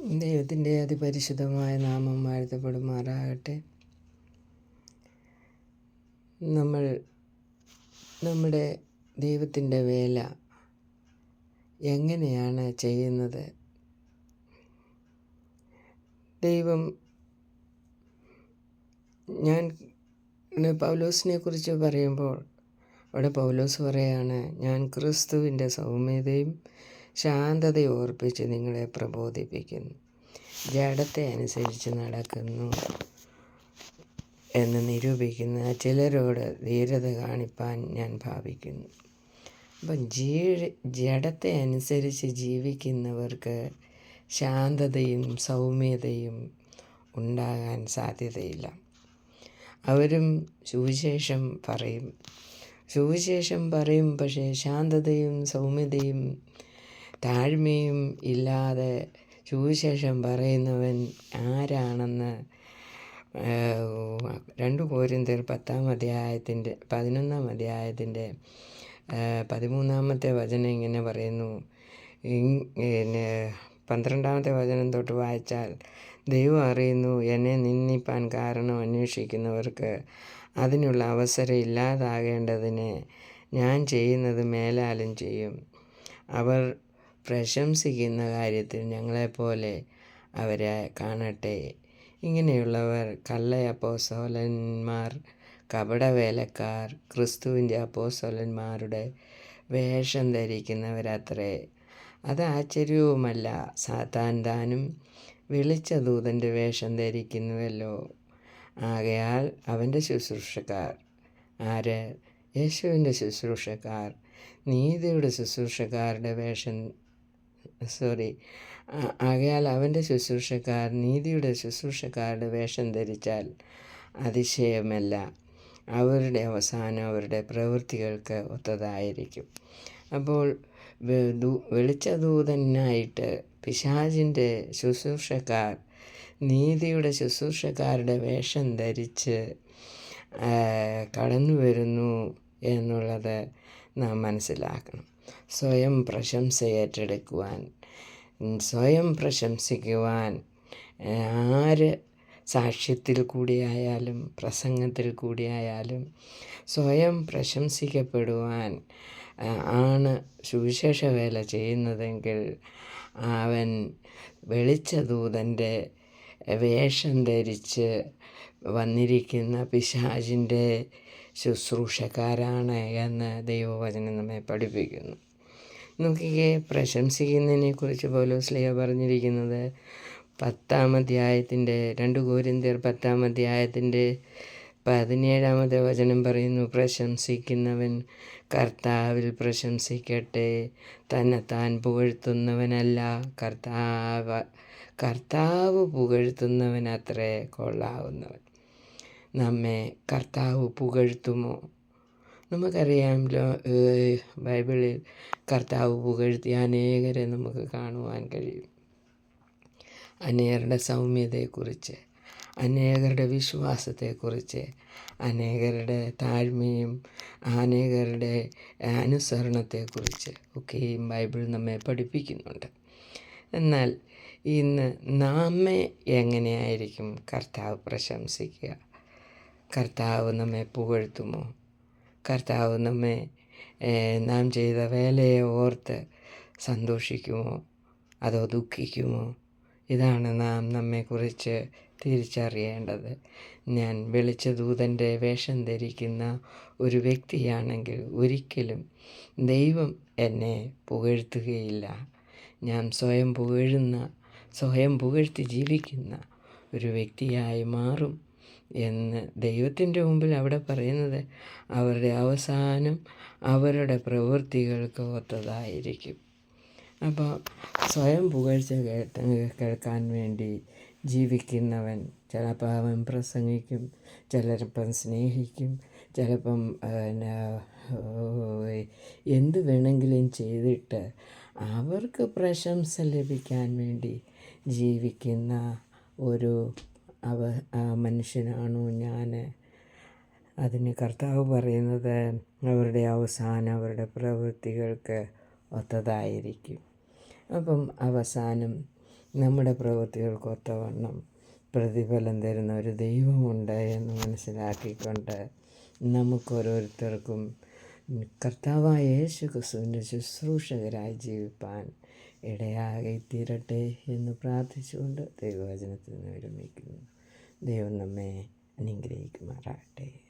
ദൈവത്തിന്റെ അതിപരിശുദ്ധമായ നാമം വാഴ്ത്തപ്പെടുമാറാകട്ടെ. നമ്മൾ നമ്മുടെ ദൈവത്തിന്റെ വേല എങ്ങനെയാണ് ചെയ്യുന്നത്? ദൈവം ഞാൻ പൗലോസിനെ കുറിച്ച് പറയുമ്പോൾ അവിടെ പൗലോസ് പറയാണ് ഞാൻ ക്രിസ്തുവിന്റെ സൗമ്യതയും ശാന്തതയും ഓർപ്പിച്ച് നിങ്ങളെ പ്രബോധിപ്പിക്കുന്നു. ജഡത്തെ അനുസരിച്ച് നടക്കുന്നു എന്ന് നിരൂപിക്കുന്ന ചിലരോട് ധീരത കാണിപ്പാൻ ഞാൻ ഭാവിക്കുന്നു. അപ്പം ജീ ജഡത്തെ അനുസരിച്ച് ജീവിക്കുന്നവർക്ക് ശാന്തതയും സൗമ്യതയും ഉണ്ടാകാൻ സാധ്യതയില്ല. അവരും സുവിശേഷം പറയും. സുവിശേഷം പറയും പക്ഷേ ശാന്തതയും സൗമ്യതയും താഴ്മയും ഇല്ലാതെ സുവിശേഷം പറയുന്നവൻ ആരാണെന്ന് രണ്ട് കോരിന്തർ പത്താം അധ്യായത്തിന്റെ പതിനൊന്നാം അധ്യായത്തിന്റെ പതിമൂന്നാമത്തെ വചനം ഇങ്ങനെ പറയുന്നു. പിന്നെ പന്ത്രണ്ടാമത്തെ വചനം തൊട്ട് വായിച്ചാൽ ദൈവം അറിയുന്നു എന്നെ നിന്ദിപ്പാൻ കാരണം അന്വേഷിക്കുന്നവർക്ക് അതിനുള്ള അവസരം ഇല്ലാതാകേണ്ടതിന് ഞാൻ ചെയ്യുന്നത് മേലാലും ചെയ്യും. അവർ പ്രശംസിക്കുന്ന കാര്യത്തിൽ ഞങ്ങളെപ്പോലെ അവരെ കാണട്ടെ. ഇങ്ങനെയുള്ളവർ കള്ളയപ്പോസോലന്മാർ കപടവേലക്കാർ ക്രിസ്തുവിന്റെ അപ്പോസോലന്മാരുടെ വേഷം ധരിക്കുന്നവരത്രേ. അത് ആശ്ചര്യവുമല്ല. സാത്താൻ താനും വിളിച്ച ദൂതന്റെ വേഷം ധരിക്കുന്നുവല്ലോ. ആകയാൽ അവന്റെ ശുശ്രൂഷക്കാർ. ആര്? യേശുവിന്റെ ശുശ്രൂഷക്കാർ. നീതിയുടെ ശുശ്രൂഷക്കാരുടെ വേഷം സോറി. ആകയാൽ അവന്റെ ശുശ്രൂഷക്കാർ നീതിയുടെ ശുശ്രൂഷക്കാരുടെ വേഷം ധരിച്ചാൽ അതിശയമല്ല. അവരുടെ അവസാനം അവരുടെ പ്രവൃത്തികൾക്ക് ഒത്തതായിരിക്കും. അപ്പോൾ വെളിച്ചദൂതനായിട്ട് പിശാചിന്റെ ശുശ്രൂഷക്കാർ നീതിയുടെ ശുശ്രൂഷക്കാരുടെ വേഷം ധരിച്ച് കടന്നു വരുന്നു എന്നുള്ളത് നാം മനസ്സിലാക്കണം. സ്വയം പ്രശംസ ഏറ്റെടുക്കുവാൻ സ്വയം പ്രശംസിക്കുവാൻ ആര് സാക്ഷ്യത്തിൽ കൂടിയായാലും പ്രസംഗത്തിൽ കൂടിയായാലും സ്വയം പ്രശംസിക്കപ്പെടുവാൻ ആണ് സുവിശേഷ വേല ചെയ്യുന്നതെങ്കിൽ അവൻ വെളിച്ചദൂതന്റെ വേഷം ധരിച്ച് വന്നിരിക്കുന്ന പിശാചിന്റെ ശുശ്രൂഷക്കാരാണ് എന്ന് ദൈവവചനം നമ്മെ പഠിപ്പിക്കുന്നു. നോക്കിക്കേ പ്രശംസിക്കുന്നതിനെക്കുറിച്ച് പൗലോസ്ലിയ പറഞ്ഞിരിക്കുന്നത് പത്താം അധ്യായത്തിന്റെ രണ്ട് കോരിന്തിയർ പത്താം അധ്യായത്തിന്റെ പതിനേഴാമത്തെ വചനം പറയുന്നു പ്രശംസിക്കുന്നവൻ കർത്താവിൽ പ്രശംസിക്കട്ടെ തന്നെ താൻ പുകഴ്ത്തുന്നവനല്ല. കർത്താവ് കർത്താവ് പുകഴ്ത്തുന്നവൻ അത്രേ കൊള്ളാവുന്നവൻ. നമ്മെ കർത്താവ് പുകഴ്ത്തുമോ? നമുക്കറിയാമല്ലോ ബൈബിളിൽ കർത്താവ് പുകഴ്ത്തിയ അനേകരെ നമുക്ക് കാണുവാൻ കഴിയും. അനേകരുടെ സൗമ്യതയെക്കുറിച്ച് അനേകരുടെ വിശ്വാസത്തെക്കുറിച്ച് അനേകരുടെ താഴ്മയും അനേകരുടെ അനുസരണത്തെക്കുറിച്ച് ഒക്കെയും ബൈബിൾ നമ്മെ പഠിപ്പിക്കുന്നുണ്ട്. എന്നാൽ ഇന്ന് നമ്മെ എങ്ങനെയായിരിക്കും കർത്താവ് പ്രശംസിക്കുക? കർത്താവ് നമ്മെ പുകഴ്ത്തുമോ? കർത്താവ് നമ്മെ നാം ചെയ്ത വേലയെ ഓർത്ത് സന്തോഷിക്കുമോ? അതോ ദുഃഖിക്കുമോ? ഇതാണ് നാം നമ്മെക്കുറിച്ച് തിരിച്ചറിയേണ്ടത്. ഞാൻ വെളിച്ചദൂതന്റെ വേഷം ധരിക്കുന്ന ഒരു വ്യക്തിയാണെങ്കിൽ ഒരിക്കലും ദൈവം എന്നെ പുകഴ്ത്തുകയില്ല. ഞാൻ സ്വയം പുകഴുന്ന സ്വയം പുകഴ്ത്തി ജീവിക്കുന്ന ഒരു വ്യക്തിയായി മാറും. എന്ന് ദൈവത്തിന്റെ മുമ്പിൽ അവിടെ പറയുന്നത് അവരുടെ അവസാനം അവരുടെ പ്രവൃത്തികൾക്ക് ഒത്തതായിരിക്കും. അപ്പോൾ സ്വയം പുകഴ്ച കേൾക്കാൻ വേണ്ടി ജീവിക്കുന്നവൻ ചിലപ്പോൾ അവൻ പ്രസംഗിക്കും ചിലപ്പം സ്നേഹിക്കും ചിലപ്പം പിന്നെ എന്ത് വേണമെങ്കിലും ചെയ്തിട്ട് അവർക്ക് പ്രശംസ ലഭിക്കാൻ വേണ്ടി ജീവിക്കുന്ന ഒരു അവ മനുഷ്യനാണോ ഞാൻ? അതിന് കർത്താവ് പറയുന്നത് അവരുടെ അവസാനം അവരുടെ പ്രവൃത്തികൾക്ക് ഒത്തതായിരിക്കും. അപ്പം അവസാനം നമ്മുടെ പ്രവൃത്തികൾക്ക് ഒത്തവണ്ണം പ്രതിഫലം തരുന്ന ഒരു ദൈവമുണ്ട് എന്ന് മനസ്സിലാക്കിക്കൊണ്ട് നമുക്കോരോരുത്തർക്കും കർത്താവായ യേശു ക്രിസ്തുവിന്റെ ശുശ്രൂഷകരായി ജീവിപ്പാൻ ഇടയാകി തീരട്ടെ എന്ന് പ്രാർത്ഥിച്ചുകൊണ്ട് ദൈവവചനത്തിൽ നിന്ന് വിരമിക്കുന്നു. ദൈവം നമ്മെ അനുഗ്രഹിക്കുമാറാകട്ടെ.